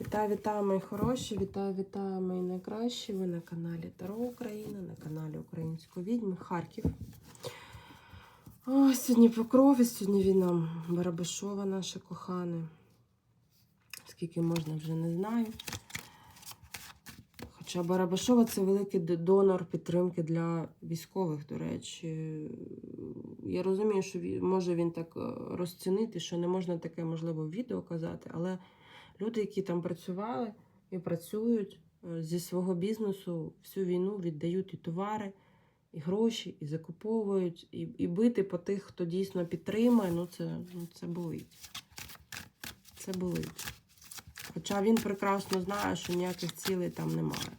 Вітаю, вітаю, мої хороші, вітаю, вітаю, мої найкращі. Ви на каналі Таро Україна, на каналі Української відьми, Харків. О, сьогодні покров, і сьогодні війна Барабашова, наша кохана. Скільки можна, вже не знаю. Хоча Барабашова це великий донор підтримки для військових, до речі. Я розумію, що може він так е, розцінити, що не можна таке, можливо, відео казати, але люди, які там працювали і працюють е, зі свого бізнесу всю війну віддають і товари, і гроші, і закуповують, і, і бити по тих, хто дійсно підтримує, ну це, ну це болить. Це болить. Хоча він прекрасно знає, що ніяких цілей там немає.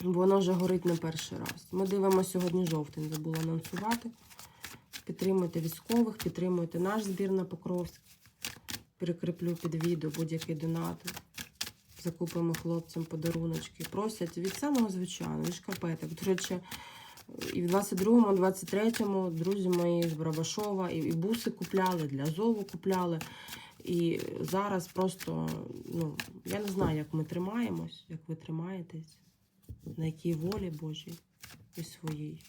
Воно вже горить не перший раз. Ми дивимося сьогодні жовтень, забула анонсувати. Підтримуйте військових, підтримуйте наш збір на Покровськ. Перекріплю під відео будь-який донат. Закупимо хлопцям подаруночки. Просять від самого звичайного, від шкарпеток. До речі, і в 22-му, 23-му друзі мої з Барабашова, і, і буси купляли, для Азову купляли. І зараз просто, ну, я не знаю, як ми тримаємось, як ви тримаєтесь, на якій волі Божій і своїй.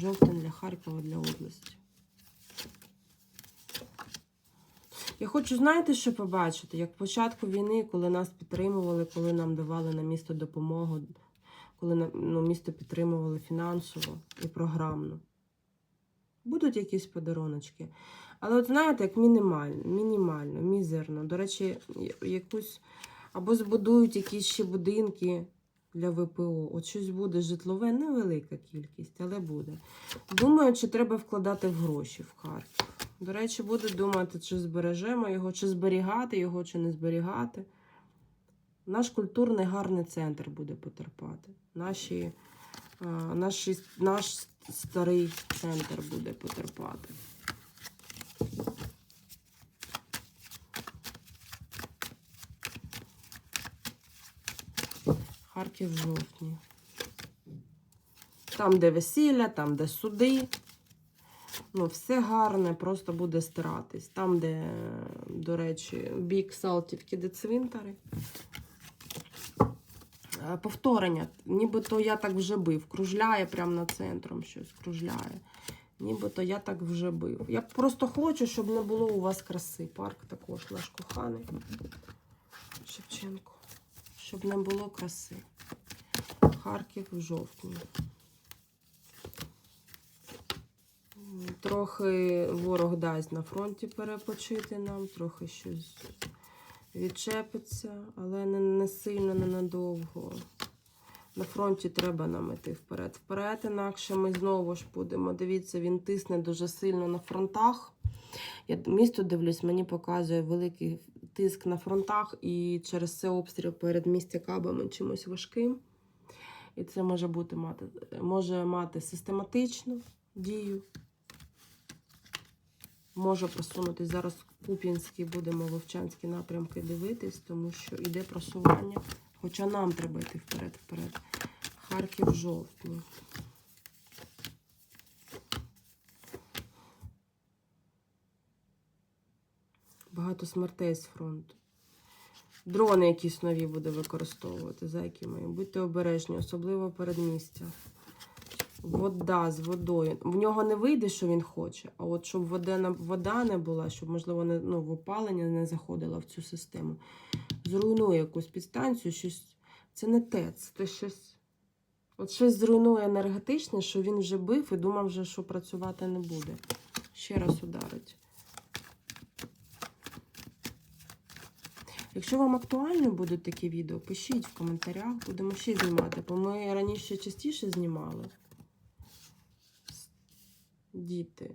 Жовтень для Харкова, для області. Я хочу, знаєте, що побачити? Як початку війни, коли нас підтримували, коли нам давали на місто допомогу, коли на- ну, місто підтримували фінансово і програмно. Будуть якісь подаруночки. Але от знаєте, як мінімально, мінімально, мізерно. До речі, якусь або збудують якісь ще будинки для ВПО. От щось буде житлове, невелика кількість, але буде. Думаю, чи треба вкладати в гроші в Харків. До речі, буду думати, чи збережемо його, чи зберігати його, чи не зберігати. Наш культурний гарний центр буде потерпати. Наші, а, наші, наш старий центр буде потерпати. Харків жовтні. Там, де весілля, там, де суди. Ну, все гарне, просто буде стиратись. Там, де, до речі, бік Салтівки, де цвинтари. Е, Повторення. Нібито я так вже бив. Кружляє прямо над центром щось, кружляє. Нібито я так вже бив. Я просто хочу, щоб не було у вас краси. Парк також наш коханий. Шевченко. Щоб не було краси. Харків в жовтні. Трохи ворог дасть на фронті перепочити нам, трохи щось відчепиться, але не, не сильно, ненадовго. На фронті треба нам іти вперед. Вперед, інакше ми знову ж будемо. Дивіться, він тисне дуже сильно на фронтах. Я місто дивлюсь, мені показує великий тиск на фронтах, і через це обстріл перед містя кабами чимось важким. І це може бути мати, може мати систематичну дію. Може просунутись зараз Куп'янський, будемо Вовчанські напрямки дивитись, тому що йде просування. Хоча нам треба йти вперед, вперед. Харків жовтні. Багато смертей з фронту. Дрони якісь нові буде використовувати, зайки мої. Будьте обережні, особливо передмістя. Вода з водою. В нього не вийде, що він хоче, а от щоб вода, вода не була, щоб, можливо, не, ну, в опалення не заходила в цю систему. Зруйнує якусь підстанцію, щось. Це не ТЕЦ, це щось. От щось зруйнує енергетичне, що він вже бив і думав, вже, що працювати не буде. Ще раз ударить. Якщо вам актуальні будуть такі відео, пишіть в коментарях, будемо ще знімати, бо ми раніше частіше знімали. Діти.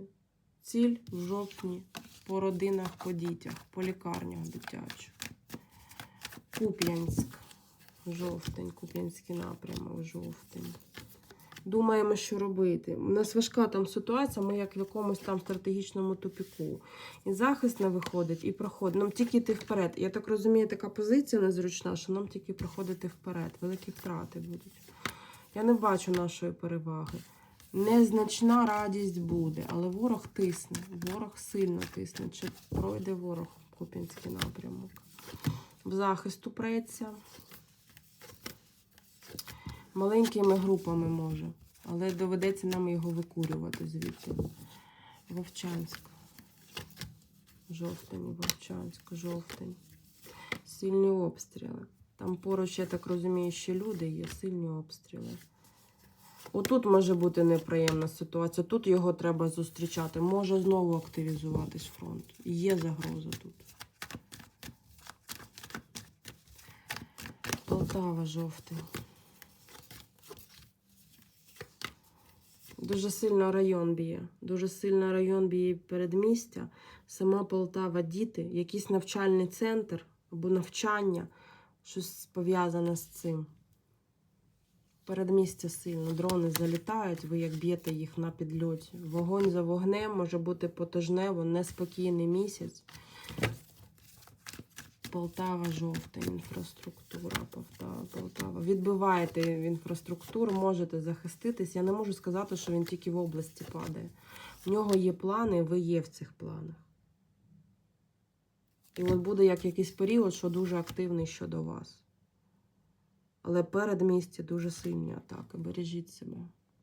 Ціль в жовтні по родинах, по дітях, по лікарнях дитячих. Куп'янськ. Жовтень, Куп'янський напрямок, жовтень. Думаємо, що робити. У нас важка там ситуація, ми як в якомусь там стратегічному тупіку. І захист не виходить, і проходить. Нам тільки йти вперед. Я так розумію, така позиція незручна, що нам тільки проходити вперед. Великі втрати будуть. Я не бачу нашої переваги. Незначна радість буде, але ворог тисне. Ворог сильно тисне. Чи пройде ворог Куп'янський напрямок? в захисту преться. Маленькими групами може, але доведеться нам його викурювати звідти. Вовчанськ. Жовтень, Вовчанськ, жовтень. Сильні обстріли. Там поруч, я так розумію, ще люди є, сильні обстріли. Отут може бути неприємна ситуація. Тут його треба зустрічати. Може знову активізуватись фронт. Є загроза тут. Полтава жовтий. Дуже сильно район б'є. Дуже сильно район б'є передмістя. Сама Полтава, діти, якийсь навчальний центр або навчання, щось пов'язане з цим. Передмістя сильно, дрони залітають, ви як б'єте їх на підльоті. Вогонь за вогнем може бути потижнево, неспокійний місяць. Полтава, жовта, інфраструктура, Полтава, Полтава. Відбиваєте інфраструктуру, можете захиститись. Я не можу сказати, що він тільки в області падає. В нього є плани, ви є в цих планах. І от буде як якийсь період, що дуже активний щодо вас. Але передмістя дуже сильні атаки. Бережіть себе.